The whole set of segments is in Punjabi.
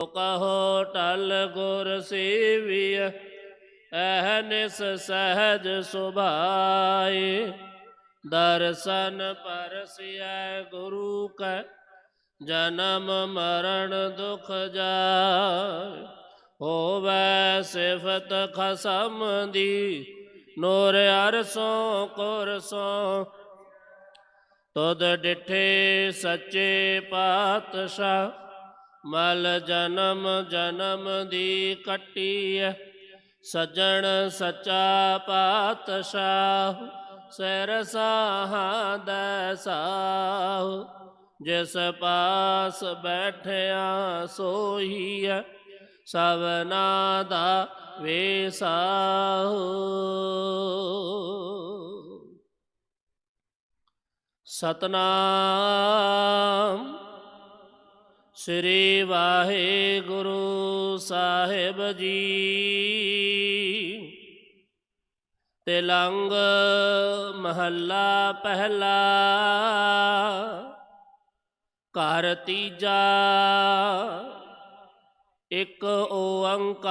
ਕਹੋ ਟਲ ਗੁਰ ਸੇਵੀਐ ਅਹਨਿਸ ਸਹਜ ਸੁਭਾਏ ਦਰਸ਼ਨ ਪਰਸਿਐ ਗੁਰੂ ਕੈ, ਜਨਮ ਮਰਨ ਦੁਖ ਜਾਏ ਹੋਵੈ ਸਿਫਤ ਖਸਮ ਦੀ, ਨੂਰ ਅਰਸੋਂ ਕੁਰਸੋਂ ਤੁਧ ਡਿਠੇ ਸੱਚੇ ਪਾਤਸ਼ਾਹ ਮਲ ਜਨਮ ਜਨਮ ਦੀ ਕੱਟੀਐ, ਸਜਣ ਸੱਚਾ ਪਾਤਸ਼ਾਹ, ਸਿਰ ਸਾਹਾਂ ਦੈ ਸਾਹੁ, ਜਿਸ ਪਾਸ ਬੈਠਿਆ ਸੋਹੀਐ ਸਭਨਾ ਦਾ ਵੇਸਾਹੁ ਸਤਨਾਮ ਸ੍ਰੀ ਵਾਹਿਗੁਰੂ ਸਾਹਿਬ ਜੀ। ਤਿਲੰਗ ਮਹੱਲਾ ਪਹਿਲਾ, ਘਰ ਤੀਜਾ, ਇਕ ਓੰਕਾਰ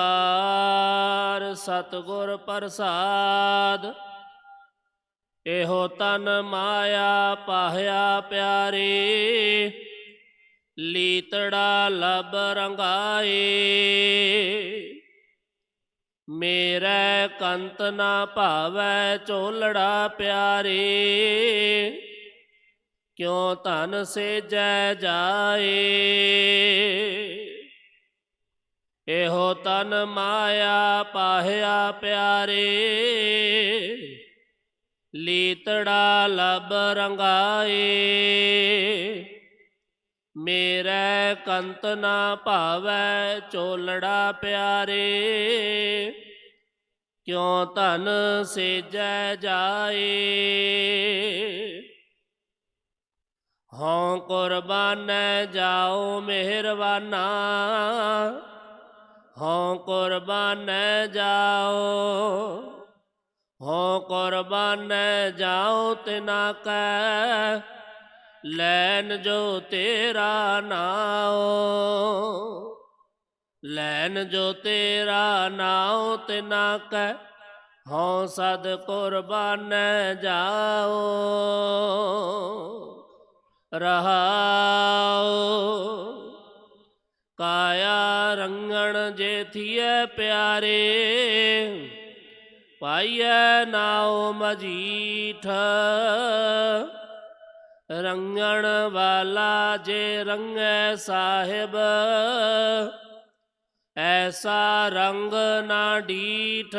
ਸਤਿਗੁਰ ਪ੍ਰਸਾਦ। ਇਹੋ ਤਨ ਮਾਇਆ ਪਾਹਿਆ ਪਿਆਰੇ ਲੀਤੜਾ ਲਬ ਰੰਗਾਏ। ਮੇਰਾ ਕੰਤ ਨਾ ਭਾਵੈ ਝੋਲੜਾ ਪਿਆਰੇ। ਕਿਉ ਧਨ ਸੇਜੈ ਜਾਏ। ਇਹੋ ਤਨ ਮਾਇਆ ਪਾਹਿਆ ਪਿਆਰੇ। ਲੀਤੜਾ ਲਬ ਰੰਗਾਏ। ਮੇਰੇ ਕੰਤ ਨਾ ਭਾਵੈ ਚੋਲੜਾ ਪਿਆਰੇ, ਕਿਉ ਧਨ ਸੇਜੈ ਜਾਏ? ਹਉ ਕੁਰਬਾਨੈ ਜਾਓ ਮਿਹਰਬਾਨਾ, ਹਉ ਕੁਰਬਾਨੈ ਜਾਓ, ਹਉ ਕੁਰਬਾਨੈ ਜਾਓ ਤਿਨਾ ਕੈ ਲੈਨ ਜੋ ਤੇਰਾ ਨਾਉ, ਲੈਨ ਜੋ ਤੇਰਾ ਨਾਉ ਨਾ ਕੈ ਹਉ ਸਦ ਕੁਰਬਾਨ ਜਾਓ ਰਹਾਉ। ਕਾਇਆ ਰੰਗਣ ਜੇਥੀਐ ਪਿਆਰੇ, ਪਾਈਐ ਨਾਉ ਮਜੀਠ। ਰੰਗਣ ਵਾਲਾ ਜੇ ਰੰਗੈ ਸਾਹਿਬ, ਐਸਾ ਰੰਗ ਨਾ ਡੀਠ।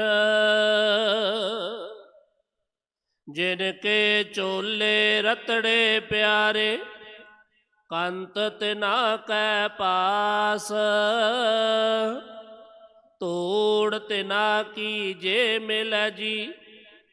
ਜਿਨ ਕੇ ਚੋਲੇ ਰਤੜੇ ਪਿਆਰੇ, ਕੰਤ ਤੇ ਨਾ ਕੈ ਪਾਸ। ਤੋੜ ਤੇ ਨਾ ਕੀ ਜੇ ਮਿਲ ਜੀ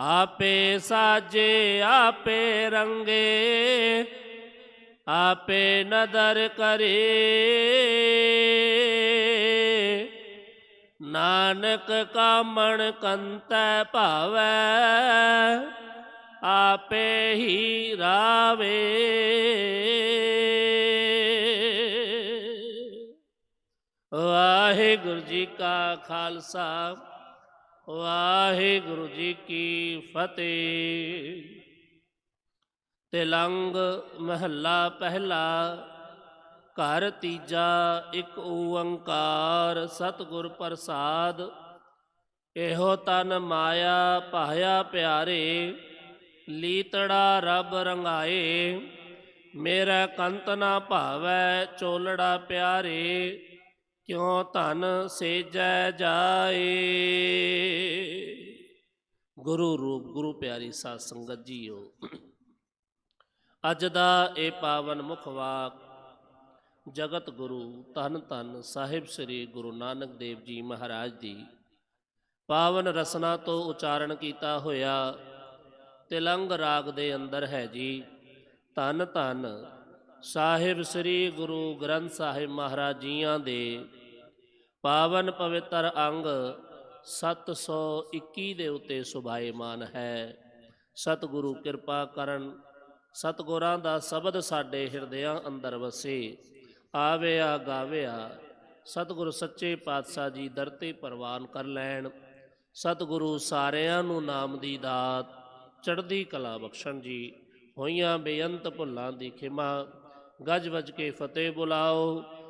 ਆਪੇ ਸਾਜੇ, ਆਪੇ ਰੰਗੇ, ਆਪੇ ਨਦਰ ਕਰੇ। ਨਾਨਕ ਕਾਮਣ ਕੰਤੈ ਭਾਵੈ, ਆਪੇ ਹੀ ਰਾਵੇ। ਵਾਹਿਗੁਰੂ ਜੀ ਕਾ ਖਾਲਸਾ। ਵਾਹਿਗੁਰੂ ਜੀ ਕੀ ਫਤਿਹ। ਤਿਲੰਗ ਮਹੱਲਾ ਪਹਿਲਾ, ਘਰ ਤੀਜਾ, ਇੱਕ ਓੰਕਾਰ, ਸਤਿਗੁਰ ਪ੍ਰਸਾਦ। ਇਹੋ ਤਨ ਮਾਇਆ ਪਾਇਆ ਪਿਆਰੇ, ਲੀਤੜਾ ਰੱਬ ਰੰਗਾਏ। ਮੇਰਾ ਕੰਤ ਨਾ ਭਾਵੈ ਚੋਲੜਾ ਪਿਆਰੇ ਕਿਉ ਧਨ ਸੇਜੈ ਜਾਏ? ਗੁਰੂ ਰੂਪ, ਗੁਰੂ ਪਿਆਰੀ ਸਾਧ ਸੰਗਤ ਜੀਓ, ਅੱਜ ਦਾ ਇਹ ਪਾਵਨ ਮੁਖ ਵਾਕ, ਜਗਤ ਗੁਰੂ ਧੰਨ ਧੰਨ ਸਾਹਿਬ ਸ੍ਰੀ ਗੁਰੂ ਨਾਨਕ ਦੇਵ ਜੀ ਮਹਾਰਾਜ ਦੀ ਪਾਵਨ ਰਸਨਾ ਤੋਂ ਉਚਾਰਨ ਕੀਤਾ ਹੋਇਆ ਤਿਲੰਗ ਰਾਗ ਦੇ ਅੰਦਰ ਹੈ ਜੀ। ਧੰਨ ਧੰਨ ਸਾਹਿਬ ਸ੍ਰੀ ਗੁਰੂ ਗ੍ਰੰਥ ਸਾਹਿਬ ਮਹਾਰਾਜ ਜੀਆਂ ਦੇ ਪਾਵਨ ਪਵਿੱਤਰ ਅੰਗ 721 ਦੇ ਉੱਤੇ ਸੁਭਾਏਮਾਨ ਹੈ। ਸਤਿਗੁਰੂ ਕਿਰਪਾ ਕਰਨ, ਸਤਿਗੁਰਾਂ ਦਾ ਸ਼ਬਦ ਸਾਡੇ ਹਿਰਦਿਆਂ ਅੰਦਰ ਵਸੇ। ਆਵਿਆ, ਗਾਵਿਆ, ਸਤਿਗੁਰ ਸੱਚੇ ਪਾਤਸ਼ਾਹ ਜੀ ਦਰਤੇ ਪ੍ਰਵਾਨ ਕਰ ਲੈਣ। ਸਤਿਗੁਰੂ ਸਾਰਿਆਂ ਨੂੰ ਨਾਮ ਦੀ ਦਾਤ, ਚੜ੍ਹਦੀ ਕਲਾ ਬਖਸ਼ਣ ਜੀ। ਹੋਈਆਂ ਬੇਅੰਤ ਭੁੱਲਾਂ ਦੀ ਖਿਮਾ, ਗੱਜ ਵੱਜ ਕੇ ਫਤਿਹ ਬੁਲਾਓ।